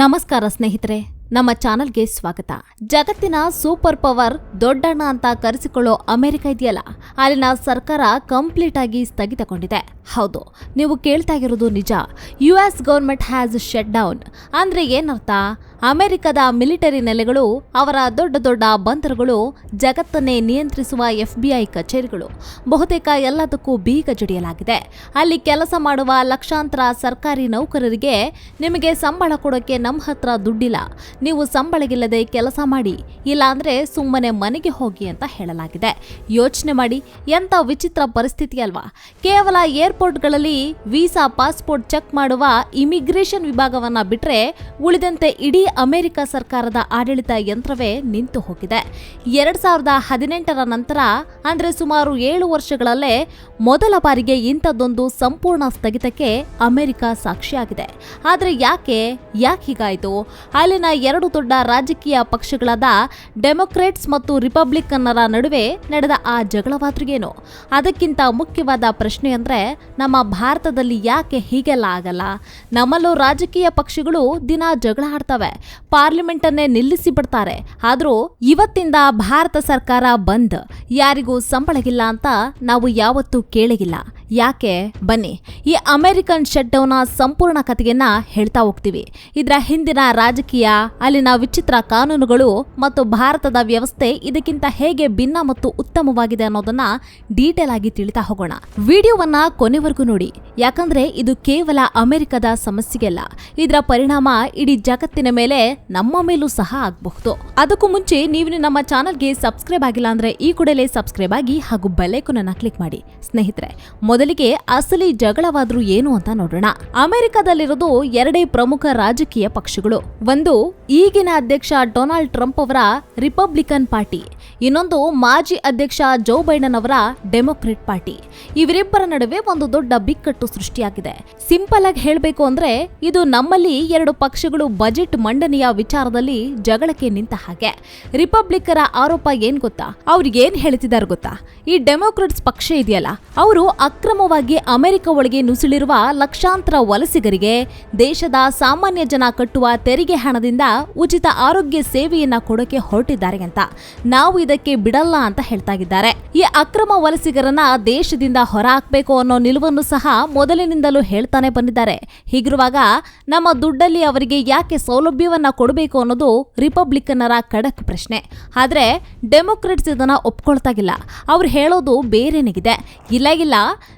ನಮಸ್ಕಾರ ಸ್ನೇಹಿತರೆ, ನಮ್ಮ ಚಾನಲ್ಗೆ ಸ್ವಾಗತ. ಜಗತ್ತಿನ ಸೂಪರ್ ಪವರ್ ದೊಡ್ಡಣ್ಣ ಅಂತ ಕರೆಸಿಕೊಳ್ಳೋ ಅಮೆರಿಕ ಇದೆಯಲ್ಲ, ಅಲ್ಲಿನ ಸರ್ಕಾರ ಕಂಪ್ಲೀಟ್ ಆಗಿ ಸ್ಥಗಿತಗೊಂಡಿದೆ. ಹೌದು, ನೀವು ಕೇಳ್ತಾ ಇರೋದು ನಿಜ. U S government has shut down. ಅಂದ್ರೆ ಏನರ್ಥ? ಅಮೆರಿಕದ ಮಿಲಿಟರಿ ನೆಲೆಗಳು, ಅವರ ದೊಡ್ಡ ದೊಡ್ಡ ಬಂದರುಗಳು, ಜಗತ್ತನ್ನೇ ನಿಯಂತ್ರಿಸುವ ಎಫ್ಬಿಐ ಕಚೇರಿಗಳು, ಬಹುತೇಕ ಎಲ್ಲದಕ್ಕೂ ಬೀಗ ಜಡಿಯಲಾಗಿದೆ. ಅಲ್ಲಿ ಕೆಲಸ ಮಾಡುವ ಲಕ್ಷಾಂತರ ಸರ್ಕಾರಿ ನೌಕರರಿಗೆ ನಿಮಗೆ ಸಂಬಳ ಕೊಡೋಕೆ ನಮ್ಮ ಹತ್ರ ದುಡ್ಡಿಲ್ಲ. ನೀವು ಸಂಬಳಗಿಲ್ಲದೆ ಕೆಲಸ ಮಾಡಿ, ಇಲ್ಲಾಂದ್ರೆ ಸುಮ್ಮನೆ ಮನೆಗೆ ಹೋಗಿ ಅಂತ ಹೇಳಲಾಗಿದೆ. ಯೋಚನೆ ಮಾಡಿ, ಎಂಥ ವಿಚಿತ್ರ ಪರಿಸ್ಥಿತಿ ಅಲ್ವಾ? ಕೇವಲ ಏರ್ಪೋರ್ಟ್ಗಳಲ್ಲಿ ವೀಸಾ, ಪಾಸ್ಪೋರ್ಟ್ ಚೆಕ್ ಮಾಡುವ ಇಮಿಗ್ರೇಷನ್ ವಿಭಾಗವನ್ನು ಬಿಟ್ಟರೆ ಉಳಿದಂತೆ ಇಡೀ ಅಮೆರಿಕ ಸರ್ಕಾರದ ಆಡಳಿತ ಯಂತ್ರವೇ ನಿಂತು ಹೋಗಿದೆ. ಎರಡ್ ಸಾವಿರದ ಹದಿನೆಂಟರ ನಂತರ, ಅಂದ್ರೆ ಸುಮಾರು ಏಳು ವರ್ಷಗಳಲ್ಲೇ ಮೊದಲ ಬಾರಿಗೆ ಇಂಥದ್ದೊಂದು ಸಂಪೂರ್ಣ ಸ್ಥಗಿತಕ್ಕೆ ಅಮೆರಿಕ ಸಾಕ್ಷಿಯಾಗಿದೆ. ಆದರೆ ಯಾಕೆ ಯಾಕೆ ಹೀಗಾಯಿತು? ಅಲ್ಲಿನ ಎರಡು ದೊಡ್ಡ ರಾಜಕೀಯ ಪಕ್ಷಗಳಾದ ಡೆಮೊಕ್ರೇಟ್ಸ್ ಮತ್ತು ರಿಪಬ್ಲಿಕನ್ನರ ನಡುವೆ ನಡೆದ ಆ ಜಗಳವಾದ್ರಿಗೇನು? ಅದಕ್ಕಿಂತ ಮುಖ್ಯವಾದ ಪ್ರಶ್ನೆ ಅಂದ್ರೆ, ನಮ್ಮ ಭಾರತದಲ್ಲಿ ಯಾಕೆ ಹೀಗೆಲ್ಲ ಆಗಲ್ಲ? ನಮ್ಮಲ್ಲೂ ರಾಜಕೀಯ ಪಕ್ಷಗಳು ದಿನ ಜಗಳ ಆಡ್ತವೆ. ಪಾರ್ಲಿಮೆಂಟ್ ಅನ್ನೇ ನಿಲ್ಲಿಸಿ ಬಿಡ್ತಾರೆ ಆದರೂ ಇವತ್ತಿಂದ ಭಾರತ ಸರ್ಕಾರ ಬಂದ್. ಯಾರಿಗೂ ಸಂಬಳಗಿಲ್ಲ ಅಂತ ನಾವು ಯಾವತ್ತೂ ಕೇಳಗಿಲ್ಲ ಯಾಕೆ? ಬನ್ನಿ. ಈ ಅಮೆರಿಕನ್ ಶಟ್ ಡೌನ್ನ ಸಂಪೂರ್ಣ ಕಥೆಯನ್ನ ಹೇಳ್ತಾ ಹೋಗ್ತೀವಿ. ಇದರ ಹಿಂದಿನ ರಾಜಕೀಯ, ಅಲ್ಲಿನ ವಿಚಿತ್ರ ಕಾನೂನುಗಳು ಮತ್ತು ಭಾರತದ ವ್ಯವಸ್ಥೆ ಇದಕ್ಕಿಂತ ಹೇಗೆ ಭಿನ್ನ ಮತ್ತು ಉತ್ತಮವಾಗಿದೆ ಅನ್ನೋದನ್ನ ಡೀಟೇಲ್ ಆಗಿ ತಿಳಿತಾ ಹೋಗೋಣ. ವಿಡಿಯೋವನ್ನ ಕೊನೆವರೆಗೂ ನೋಡಿ. ಯಾಕಂದ್ರೆ ಇದು ಕೇವಲ ಅಮೆರಿಕದ ಸಮಸ್ಯೆಗೆಲ್ಲ ಇದರ ಪರಿಣಾಮ ಇಡೀ ಜಗತ್ತಿನ ಮೇಲೆ ನಮ್ಮ ಮೇಲೂ ಸಹ ಆಗಬಹುದು. ಅದಕ್ಕೂ ಮುಂಚೆ ನೀವು ನಮ್ಮ ಚಾನಲ್ಗೆ ಸಬ್ಸ್ಕ್ರೈಬ್ ಆಗಿಲ್ಲ ಅಂದ್ರೆ ಈ ಕೂಡಲೇ ಸಬ್ಸ್ಕ್ರೈಬ್ ಆಗಿ ಹಾಗೂ ಬೆಲ್ಲೈಕನ್ನ ಕ್ಲಿಕ್ ಮಾಡಿ. ಸ್ನೇಹಿತರೆ ಮೊದಲಿಗೆ ಅಸಲಿ ಜಗಳವಾದ್ರೂ ಏನು ಅಂತ ನೋಡೋಣ. ಅಮೆರಿಕದಲ್ಲಿರೋದು ಎರಡೇ ಪ್ರಮುಖ ರಾಜಕೀಯ ಪಕ್ಷಗಳು. ಒಂದು ಈಗಿನ ಅಧ್ಯಕ್ಷ ಡೊನಾಲ್ಡ್ ಟ್ರಂಪ್ ಅವರ ರಿಪಬ್ಲಿಕನ್ ಪಾರ್ಟಿ. ಇನ್ನೊಂದು ಮಾಜಿ ಅಧ್ಯಕ್ಷ ಜೋ ಬೈಡನ್ ಅವರ ಡೆಮೊಕ್ರೆಟ್ ಪಾರ್ಟಿ. ಇವರಿಬ್ಬರ ನಡುವೆ ಒಂದು ದೊಡ್ಡ ಬಿಕ್ಕಟ್ಟು ಸೃಷ್ಟಿಯಾಗಿದೆ. ಸಿಂಪಲ್ ಆಗಿ ಹೇಳಬೇಕು ಅಂದ್ರೆ ಇದು ನಮ್ಮಲ್ಲಿ ಎರಡು ಪಕ್ಷಗಳು ಬಜೆಟ್ ಮಂಡನೆಯ ವಿಚಾರದಲ್ಲಿ ಜಗಳಕ್ಕೆ ನಿಂತ ಹಾಗೆ. ರಿಪಬ್ಲಿಕರ ಆರೋಪ ಏನ್ ಗೊತ್ತಾ? ಅವ್ರಿಗೇನ್ ಹೇಳ್ತಿದ್ದಾರೆ ಗೊತ್ತಾ? ಈ ಡೆಮೊಕ್ರೆಟ್ಸ್ ಪಕ್ಷ ಇದೆಯಲ್ಲ, ಅವರು ಅಕ್ರಮವಾಗಿ ಅಮೆರಿಕ ಒಳಗೆ ನುಸುಳಿರುವ ಲಕ್ಷಾಂತರ ವಲಸಿಗರಿಗೆ ದೇಶದ ಸಾಮಾನ್ಯ ಜನ ಕಟ್ಟುವ ತೆರಿಗೆ ಹಣದಿಂದ ಉಚಿತ ಆರೋಗ್ಯ ಸೇವೆಯನ್ನ ಕೊಡೋಕೆ ಹೊರಟಿದ್ದಾರೆ ಅಂತ. ನಾವು ಇದಕ್ಕೆ ಬಿಡಲ್ಲ ಅಂತ ಹೇಳ್ತಾ ಇದ್ದಾರೆ. ಈ ಅಕ್ರಮ ವಲಸಿಗರನ್ನ ದೇಶದಿಂದ ಹೊರ ಹಾಕ್ಬೇಕು ಅನ್ನೋ ನಿಲುವನ್ನು ಸಹ ಮೊದಲಿನಿಂದಲೂ ಹೇಳ್ತಾನೆ ಬಂದಿದ್ದಾರೆ. ಹೀಗಿರುವಾಗ ನಮ್ಮ ದುಡ್ಡಲ್ಲಿ ಅವರಿಗೆ ಯಾಕೆ ಸೌಲಭ್ಯವನ್ನ ಕೊಡಬೇಕು ಅನ್ನೋದು ರಿಪಬ್ಲಿಕನ್ನರ ಖಡಕ್ ಪ್ರಶ್ನೆ. ಆದ್ರೆ ಡೆಮೊಕ್ರೆಟ್ಸ್ ಇದನ್ನ ಒಪ್ಕೊಳ್ತಾಗಿಲ್ಲ ಅವ್ರು ಹೇಳೋದು ಬೇರೆನೆಗಿದೆ. ಇಲ್ಲ ಇಲ್ಲ.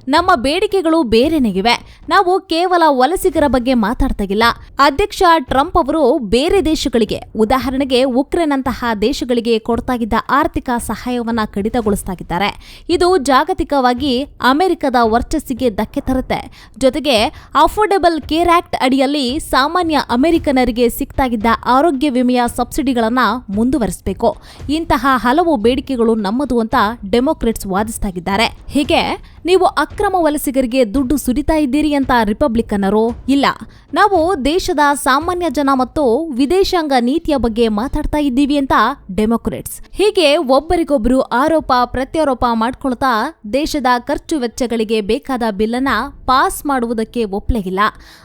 ನಮ್ಮ ಬೇಡಿಕೆಗಳು ಬೇರೆನೆಗಿವೆ. ನಾವು ಕೇವಲ ವಲಸಿಗರ ಬಗ್ಗೆ ಮಾತಾಡ್ತಾಗಿಲ್ಲ ಅಧ್ಯಕ್ಷ ಟ್ರಂಪ್ ಅವರು ಬೇರೆ ದೇಶಗಳಿಗೆ, ಉದಾಹರಣೆಗೆ ಉಕ್ರೇನ್ ಅಂತಹ ದೇಶಗಳಿಗೆ ಕೊಡ್ತಾಗಿದ್ದ ಆರ್ಥಿಕ ಸಹಾಯವನ್ನ ಕಡಿತಗೊಳಿಸ್ತಾಗಿದ್ದಾರೆ. ಇದು ಜಾಗತಿಕವಾಗಿ ಅಮೆರಿಕದ ವರ್ಚಸ್ಸಿಗೆ ಧಕ್ಕೆ ತರುತ್ತೆ. ಜೊತೆಗೆ ಅಫೋರ್ಡೆಬಲ್ ಕೇರ್ ಆಕ್ಟ್ ಅಡಿಯಲ್ಲಿ ಸಾಮಾನ್ಯ ಅಮೆರಿಕನರಿಗೆ ಸಿಗ್ತಾಗಿದ್ದ ಆರೋಗ್ಯ ವಿಮೆಯ ಸಬ್ಸಿಡಿಗಳನ್ನ ಮುಂದುವರಿಸಬೇಕು. ಇಂತಹ ಹಲವು ಬೇಡಿಕೆಗಳು ನಮ್ಮದು ಅಂತ ಡೆಮೊಕ್ರೆಟ್ಸ್ ವಾದಿಸ್ತಾಗಿದ್ದಾರೆ. ಹೀಗೆ ನೀವು ಅಕ್ರಮ ವಲಸಿಗರಿಗೆ ದುಡ್ಡು ಸುರಿತಾ ಇದ್ದೀರಿ ಅಂತ ರಿಪಬ್ಲಿಕನ್ನರು ಇಲ್ಲ. ನಾವು ದೇಶದ ಸಾಮಾನ್ಯ ಜನ ಮತ್ತು ವಿದೇಶಾಂಗ ನೀತಿಯ ಬಗ್ಗೆ ಮಾತಾಡ್ತಾ ಇದ್ದೀವಿ ಅಂತ ಡೆಮೊಕ್ರೆಟ್ಸ್. ಹೀಗೆ ಒಬ್ಬರಿಗೊಬ್ಬರು ಆರೋಪ, ಪ್ರತ್ಯಾರೋಪ ಮಾಡ್ಕೊಳ್ತಾ ದೇಶದ ಖರ್ಚು ವೆಚ್ಚಗಳಿಗೆ ಬೇಕಾದ ಬಿಲ್ಲನ್ನ ಪಾಸ್ ಮಾಡುವುದಕ್ಕೆ ಒಪ್ಪಲೇ ಇಲ್ಲ.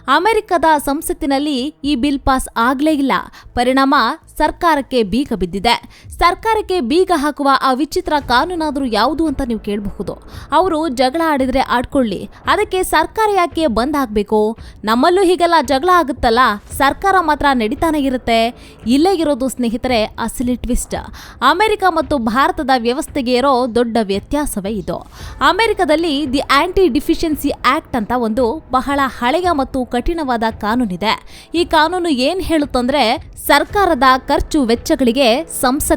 ಅಮೆರಿಕದ ಸಂಸತ್ತಿನಲ್ಲಿ ಈ ಬಿಲ್ ಪಾಸ್ ಆಗ್ಲೇ ಇಲ್ಲ. ಪರಿಣಾಮ ಸರ್ಕಾರಕ್ಕೆ ಬೀಗ ಬಿದ್ದಿದೆ. ಸರ್ಕಾರಕ್ಕೆ ಬೀಗ ಹಾಕುವ ಆ ವಿಚಿತ್ರ ಕಾನೂನಾದರೂ ಯಾವುದು ಅಂತ ನೀವು ಕೇಳಬಹುದು. ಅವರು ಜಗಳ ಆಡಿದರೆ ಆಡ್ಕೊಳ್ಳಿ. ಅದಕ್ಕೆ ಸರ್ಕಾರ ಯಾಕೆ ಬಂದ್ ಹಾಕಬೇಕು? ನಮ್ಮಲ್ಲೂ ಹೀಗೆಲ್ಲ ಜಗಳ ಆಗುತ್ತಲ್ಲ? ಸರ್ಕಾರ ಮಾತ್ರ ನಡೀತಾನೆ ಇರುತ್ತೆ. ಇಲ್ಲೇ ಇರೋದು ಸ್ನೇಹಿತರೆ, ಅಸಲಿ ಟ್ವಿಸ್ಟ್. ಅಮೆರಿಕ ಮತ್ತು ಭಾರತದ ವ್ಯವಸ್ಥೆಗೆ ಇರೋ ದೊಡ್ಡ ವ್ಯತ್ಯಾಸವೇ ಇದು. ಅಮೆರಿಕದಲ್ಲಿ ದಿ ಆಂಟಿ ಡಿಫಿಷಿಯನ್ಸಿ ಆಕ್ಟ್ ಅಂತ ಒಂದು ಬಹಳ ಹಳೆಯ ಮತ್ತು ಕಠಿಣವಾದ ಕಾನೂನಿದೆ. ಈ ಕಾನೂನು ಏನ್ ಹೇಳುತ್ತಂದ್ರೆ, ಸರ್ಕಾರದ ಖರ್ಚು ವೆಚ್ಚಗಳಿಗೆ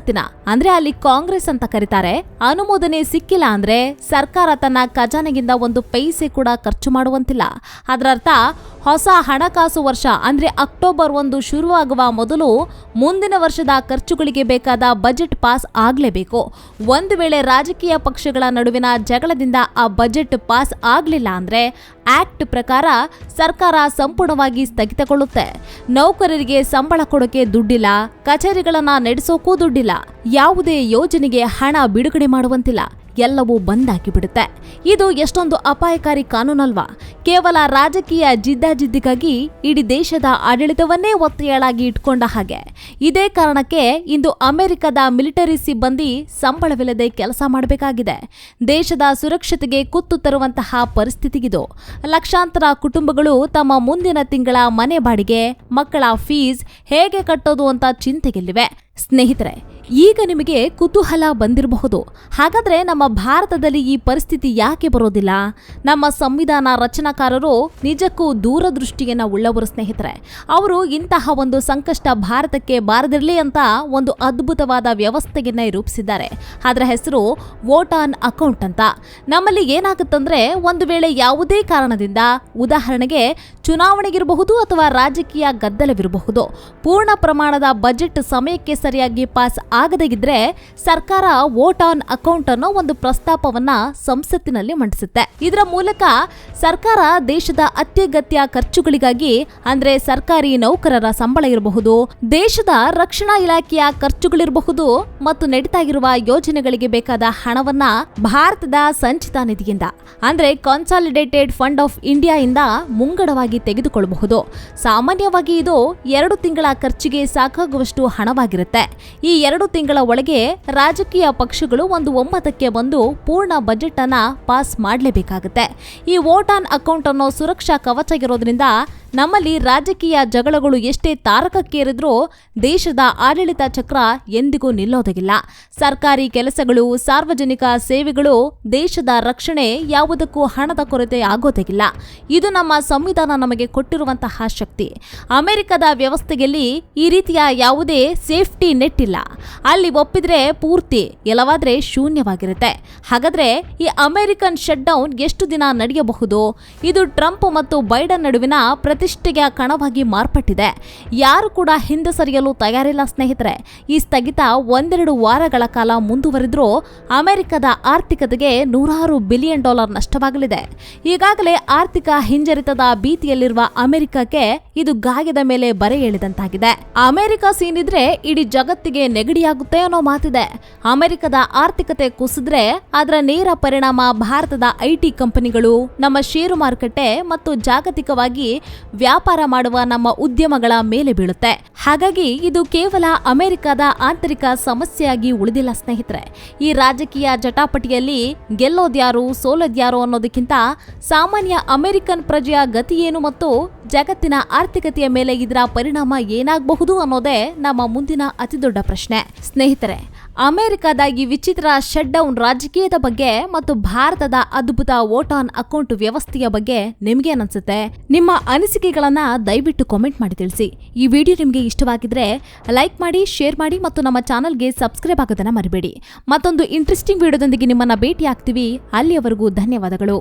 ಸಂಸತ್ತಿನ ಅಂದ್ರೆ ಅಲ್ಲಿ ಕಾಂಗ್ರೆಸ್ ಅಂತ ಕರೀತಾರೆ. ಅನುಮೋದನೆ ಸಿಕ್ಕಿಲ್ಲ ಅಂದ್ರೆ ಸರ್ಕಾರ ತನ್ನ ಖಜಾನೆಗಿಂದ ಒಂದು ಪೈಸೆ ಕೂಡ ಖರ್ಚು ಮಾಡುವಂತಿಲ್ಲ. ಅದರರ್ಥ, ಹೊಸ ಹಣಕಾಸು ವರ್ಷ ಅಂದ್ರೆ ಅಕ್ಟೋಬರ್ ಒಂದು ಶುರುವಾಗುವ ಮೊದಲು ಮುಂದಿನ ವರ್ಷದ ಖರ್ಚುಗಳಿಗೆ ಬೇಕಾದ ಬಜೆಟ್ ಪಾಸ್ ಆಗಲೇಬೇಕು. ಒಂದು ವೇಳೆ ರಾಜಕೀಯ ಪಕ್ಷಗಳ ನಡುವಿನ ಜಗಳದಿಂದ ಆ ಬಜೆಟ್ ಪಾಸ್ ಆಗಲಿಲ್ಲ ಅಂದ್ರೆ ಆಕ್ಟ್ ಪ್ರಕಾರ ಸರ್ಕಾರ ಸಂಪೂರ್ಣವಾಗಿ ಸ್ಥಗಿತಗೊಳ್ಳುತ್ತೆ. ನೌಕರರಿಗೆ ಸಂಬಳ ಕೊಡೋಕೆ ದುಡ್ಡಿಲ್ಲ, ಕಚೇರಿಗಳನ್ನ ನಡೆಸೋಕೂ ದುಡ್ಡಿಲ್ಲ, ಯಾವುದೇ ಯೋಜನೆಗೆ ಹಣ ಬಿಡುಗಡೆ ಮಾಡುವಂತಿಲ್ಲ. ಎಲ್ಲವೂ ಬಂದಾಗಿಬಿಡುತ್ತೆ. ಇದು ಎಷ್ಟೊಂದು ಅಪಾಯಕಾರಿ ಕಾನೂನಲ್ವಾ? ಕೇವಲ ರಾಜಕೀಯ ಜಿದ್ದಾಜಿದ್ದಿಗಾಗಿ ಇಡೀ ದೇಶದ ಆಡಳಿತವನ್ನೇ ಒತ್ತೆಯಾಳಾಗಿ ಇಟ್ಕೊಂಡ ಹಾಗೆ. ಇದೇ ಕಾರಣಕ್ಕೆ ಇಂದು ಅಮೆರಿಕದ ಮಿಲಿಟರಿ ಸಿಬ್ಬಂದಿ ಸಂಬಳವಿಲ್ಲದೆ ಕೆಲಸ ಮಾಡಬೇಕಾಗಿದೆ. ದೇಶದ ಸುರಕ್ಷತೆಗೆ ಕುತ್ತು ತರುವಂತಹ ಪರಿಸ್ಥಿತಿಗಿದು. ಲಕ್ಷಾಂತರ ಕುಟುಂಬಗಳು ತಮ್ಮ ಮುಂದಿನ ತಿಂಗಳ ಮನೆ ಬಾಡಿಗೆ, ಮಕ್ಕಳ ಫೀಸ್ ಹೇಗೆ ಕಟ್ಟೋದು ಅಂತ ಚಿಂತೆಗೆಲ್ಲಿವೆ. ಸ್ನೇಹಿತರೆ ಈಗ ನಿಮಗೆ ಕುತೂಹಲ ಬಂದಿರಬಹುದು. ಹಾಗಾದರೆ ನಮ್ಮ ಭಾರತದಲ್ಲಿ ಈ ಪರಿಸ್ಥಿತಿ ಯಾಕೆ ಬರೋದಿಲ್ಲ? ನಮ್ಮ ಸಂವಿಧಾನ ರಚನಾಕಾರರು ನಿಜಕ್ಕೂ ದೂರದೃಷ್ಟಿಯನ್ನು ಉಳ್ಳವರು ಸ್ನೇಹಿತರೆ. ಅವರು ಇಂತಹ ಒಂದು ಸಂಕಷ್ಟ ಭಾರತಕ್ಕೆ ಬಾರದಿರಲಿ ಅಂತ ಒಂದು ಅದ್ಭುತವಾದ ವ್ಯವಸ್ಥೆಯನ್ನ ರೂಪಿಸಿದ್ದಾರೆ. ಅದರ ಹೆಸರು ವೋಟ್ ಆನ್ ಅಕೌಂಟ್ ಅಂತ. ನಮ್ಮಲ್ಲಿ ಏನಾಗುತ್ತಂದ್ರೆ ಒಂದು ವೇಳೆ ಯಾವುದೇ ಕಾರಣದಿಂದ ಉದಾಹರಣೆಗೆ ಚುನಾವಣೆಗಿರಬಹುದು ಅಥವಾ ರಾಜಕೀಯ ಗದ್ದಲವಿರಬಹುದು. ಪೂರ್ಣ ಪ್ರಮಾಣದ ಬಜೆಟ್ ಸಮಯಕ್ಕೆ ಸರಿಯಾಗಿ ಪಾಸ್ ಆಗದೇ ಇದ್ರೆ ಸರ್ಕಾರ ವೋಟ್ ಆನ್ ಅಕೌಂಟ್ ಅನ್ನೋ ಒಂದು ಪ್ರಸ್ತಾಪವನ್ನ ಸಂಸತ್ತಿನಲ್ಲಿ ಮಂಡಿಸುತ್ತೆ. ಇದರ ಮೂಲಕ ಸರ್ಕಾರ ದೇಶದ ಅತ್ಯಗತ್ಯ ಖರ್ಚುಗಳಿಗಾಗಿ ಅಂದ್ರೆ ಸರ್ಕಾರಿ ನೌಕರರ ಸಂಬಳ ಇರಬಹುದು, ದೇಶದ ರಕ್ಷಣಾ ಇಲಾಖೆಯ ಖರ್ಚುಗಳಿರಬಹುದು ಮತ್ತು ನಡೀತಾ ಯೋಜನೆಗಳಿಗೆ ಬೇಕಾದ ಹಣವನ್ನ ಭಾರತದ ಸಂಚಿತ ನಿಧಿಯಿಂದ ಅಂದ್ರೆ ಕನ್ಸಾಲಿಡೇಟೆಡ್ ಫಂಡ್ ಆಫ್ ಇಂಡಿಯಾ ಇಂದ ಮುಂಗಡವಾಗಿ ತೆಗೆದುಕೊಳ್ಳಬಹುದು. ಸಾಮಾನ್ಯವಾಗಿ ಇದು ಎರಡು ತಿಂಗಳ ಖರ್ಚಿಗೆ ಸಾಕಾಗುವಷ್ಟು ಹಣವಾಗಿರುತ್ತೆ. ಈ ಎರಡು ತಿಂಗಳ ಒಳಗೆ ರಾಜಕೀಯ ಪಕ್ಷಗಳು ಒಂದು ಒಮ್ಮತಕ್ಕೆ ಬಂದು ಪೂರ್ಣ ಬಜೆಟ್ ಅನ್ನ ಪಾಸ್ ಮಾಡಲೇಬೇಕಾಗುತ್ತೆ. ಈ ವೋಟ್ ಆನ್ ಅಕೌಂಟ್ ಅನ್ನೋ ಸುರಕ್ಷಾ ಕವಚ ಇರೋದ್ರಿಂದ ನಮ್ಮಲ್ಲಿ ರಾಜಕೀಯ ಜಗಳಗಳು ಎಷ್ಟೇ ತಾರಕಕ್ಕೇರಿದ್ರೂ ದೇಶದ ಆಡಳಿತ ಚಕ್ರ ಎಂದಿಗೂ ನಿಲ್ಲೋದಿಲ್ಲ. ಸರ್ಕಾರಿ ಕೆಲಸಗಳು, ಸಾರ್ವಜನಿಕ ಸೇವೆಗಳು ದೇಶದ ರಕ್ಷಣೆ ಯಾವುದಕ್ಕೂ ಹಣದ ಕೊರತೆ ಆಗೋದಿಲ್ಲ. ಇದು ನಮ್ಮ ಸಂವಿಧಾನ ನಮಗೆ ಕೊಟ್ಟಿರುವಂತಹ ಶಕ್ತಿ. ಅಮೆರಿಕದ ವ್ಯವಸ್ಥೆಯಲ್ಲಿ ಈ ರೀತಿಯ ಯಾವುದೇ ಸೇಫ್ಟಿ ನೆಟ್ ಇಲ್ಲ. ಅಲ್ಲಿ ಒಪ್ಪಿದ್ರೆ ಪೂರ್ತಿ, ಎಲ್ಲವಾದ್ರೆ ಶೂನ್ಯವಾಗಿರುತ್ತೆ. ಹಾಗಾದ್ರೆ ಈ ಅಮೆರಿಕನ್ ಶಟ್ ಡೌನ್ ಎಷ್ಟು ದಿನ ನಡೆಯಬಹುದು? ಇದು ಟ್ರಂಪ್ ಮತ್ತು ಬೈಡನ್ ನಡುವಿನ ಪ್ರತಿಷ್ಠೆಯ ಕಣವಾಗಿ ಮಾರ್ಪಟ್ಟಿದೆ. ಯಾರು ಕೂಡ ಹಿಂದೆ ಸರಿಯಲು ತಯಾರಿಲ್ಲ ಸ್ನೇಹಿತರೆ. ಈ ಸ್ಥಗಿತ ಒಂದೆರಡು ವಾರಗಳ ಕಾಲ ಮುಂದುವರಿದ್ರೂ ಅಮೆರಿಕದ ಆರ್ಥಿಕತೆಗೆ ನೂರಾರು ಬಿಲಿಯನ್ ಡಾಲರ್ ನಷ್ಟವಾಗಲಿದೆ. ಈಗಾಗಲೇ ಆರ್ಥಿಕ ಹಿಂಜರಿತದ ಭೀತಿಯಲ್ಲಿರುವ ಅಮೆರಿಕಕ್ಕೆ ಇದು ಗಾಯದ ಮೇಲೆ ಬರೆ ಎಳೆದಂತಾಗಿದೆ. ಅಮೆರಿಕ ಸೀನಿದ್ರೆ ಇಡೀ ಜಗತ್ತಿಗೆ ನೆಗಡಿಯಾಗುತ್ತೆ ಅನ್ನೋ ಮಾತಿದೆ. ಅಮೆರಿಕದ ಆರ್ಥಿಕತೆ ಕುಸಿದ್ರೆ ಅದರ ನೇರ ಪರಿಣಾಮ ಭಾರತದ ಐಟಿ ಕಂಪನಿಗಳು ನಮ್ಮ ಷೇರು ಮಾರುಕಟ್ಟೆ ಮತ್ತು ಜಾಗತಿಕವಾಗಿ ವ್ಯಾಪಾರ ಮಾಡುವ ನಮ್ಮ ಉದ್ಯಮಗಳ ಮೇಲೆ ಬೀಳುತ್ತೆ. ಹಾಗಾಗಿ ಇದು ಕೇವಲ ಅಮೆರಿಕದ ಆಂತರಿಕ ಸಮಸ್ಯೆಯಾಗಿ ಉಳಿದಿಲ್ಲ ಸ್ನೇಹಿತರೆ. ಈ ರಾಜಕೀಯ ಜಟಾಪಟಿಯಲ್ಲಿ ಗೆಲ್ಲೋದ್ಯಾರು, ಸೋಲೋದ್ಯಾರು ಅನ್ನೋದಕ್ಕಿಂತ ಸಾಮಾನ್ಯ ಅಮೆರಿಕನ್ ಪ್ರಜೆಯ ಗತಿ ಏನು ಮತ್ತು ಜಗತ್ತಿನ ಆರ್ಥಿಕತೆಯ ಮೇಲೆ ಇದರ ಪರಿಣಾಮ ಏನಾಗಬಹುದು ಅನ್ನೋದೇ ನಮ್ಮ ಮುಂದಿನ ಅತಿದೊಡ್ಡ ಪ್ರಶ್ನೆ. ಸ್ನೇಹಿತರೆ ಅಮೆರಿಕದ ಈ ವಿಚಿತ್ರ ಶಟ್ ಡೌನ್ ರಾಜಕೀಯದ ಬಗ್ಗೆ ಮತ್ತು ಭಾರತದ ಅದ್ಭುತ ವೋಟ್ ಆನ್ ಅಕೌಂಟ್ ವ್ಯವಸ್ಥೆಯ ಬಗ್ಗೆ ನಿಮ್ಗೇನನ್ಸುತ್ತೆ ನಿಮ್ಮ ಅನಿಸಿಕೆಗಳನ್ನ ದಯವಿಟ್ಟು ಕಾಮೆಂಟ್ ಮಾಡಿ ತಿಳಿಸಿ. ಈ ವಿಡಿಯೋ ನಿಮಗೆ ಇಷ್ಟವಾಗಿದ್ರೆ ಲೈಕ್ ಮಾಡಿ ಶೇರ್ ಮಾಡಿ ಮತ್ತು ನಮ್ಮ ಚಾನಲ್ಗೆ ಸಬ್ಸ್ಕ್ರೈಬ್ ಆಗೋದನ್ನ ಮರಿಬೇಡಿ. ಮತ್ತೊಂದು ಇಂಟ್ರೆಸ್ಟಿಂಗ್ ವಿಡಿಯೋದೊಂದಿಗೆ ನಿಮ್ಮನ್ನ ಭೇಟಿ ಆಗ್ತೀವಿ ಅಲ್ಲಿಯವರೆಗೂ ಧನ್ಯವಾದಗಳು.